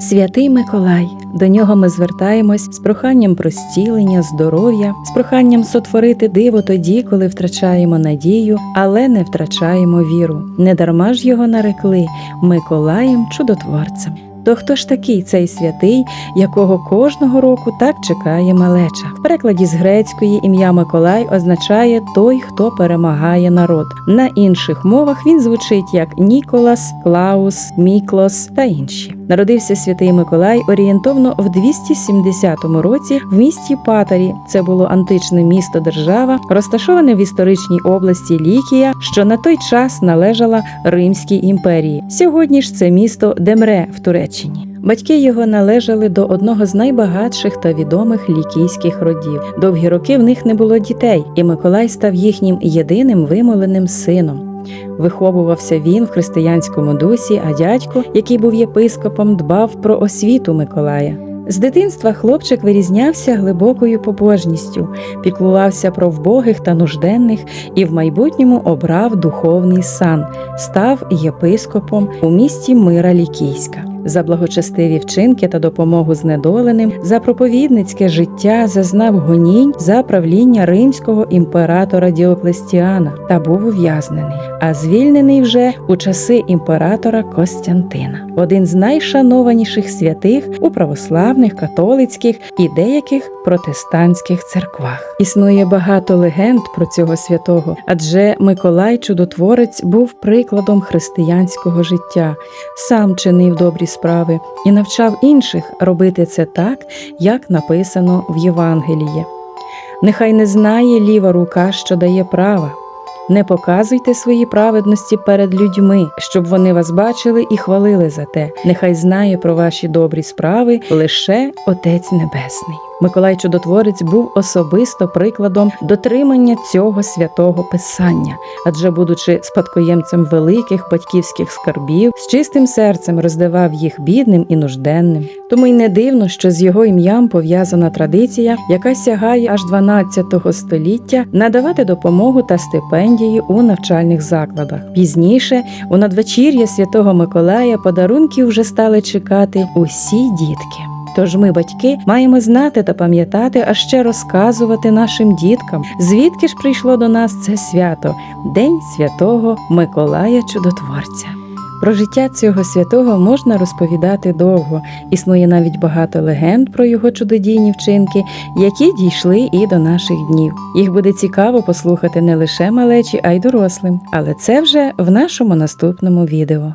Святий Миколай. До нього ми звертаємось з проханням про зцілення, здоров'я, з проханням сотворити диво тоді, коли втрачаємо надію, але не втрачаємо віру. Недарма ж його нарекли Миколаєм чудотворцем. То хто ж такий цей святий, якого кожного року так чекає малеча? В перекладі з грецької ім'я Миколай означає той, хто перемагає народ. На інших мовах він звучить як Ніколас, Клаус, Міклос та інші. Народився святий Миколай орієнтовно в 270 році в місті Патарі. Це було античне місто держава, розташоване в історичній області Лікія, що на той час належала Римській імперії. Сьогодні ж це місто Демре в Туреччині. Батьки його належали до одного з найбагатших та відомих лікійських родів. Довгі роки в них не було дітей, і Миколай став їхнім єдиним вимоленим сином. Виховувався він в християнському дусі, а дядько, який був єпископом, дбав про освіту Миколая. З дитинства хлопчик вирізнявся глибокою побожністю, піклувався про вбогих та нужденних і в майбутньому обрав духовний сан, став єпископом у місті Мира Лікійська. За благочестиві вчинки та допомогу знедоленим, за проповідницьке життя зазнав гонінь за правління римського імператора Діоклестіана та був ув'язнений, а звільнений вже у часи імператора Костянтина. Один з найшанованіших святих у православних, католицьких і деяких протестантських церквах. Існує багато легенд про цього святого, адже Миколай Чудотворець був прикладом християнського життя, сам чинив добрі справи і навчав інших робити це так, як написано в Євангелії. Нехай не знає ліва рука, що дає права. Не показуйте свої праведності перед людьми, щоб вони вас бачили і хвалили за те. Нехай знає про ваші добрі справи лише Отець Небесний. Миколай Чудотворець був особисто прикладом дотримання цього святого писання, адже, будучи спадкоємцем великих батьківських скарбів, з чистим серцем роздавав їх бідним і нужденним. Тому й не дивно, що з його ім'ям пов'язана традиція, яка сягає аж 12 століття, надавати допомогу та стипендії у навчальних закладах. Пізніше, у надвечір'я святого Миколая, подарунків вже стали чекати усі дітки. Тож ми, батьки, маємо знати та пам'ятати, а ще розказувати нашим діткам, звідки ж прийшло до нас це свято День святого Миколая Чудотворця. Про життя цього святого можна розповідати довго. Існує навіть багато легенд про його чудодійні вчинки, які дійшли і до наших днів. Їх буде цікаво послухати не лише малечі, а й дорослим. Але це вже в нашому наступному відео.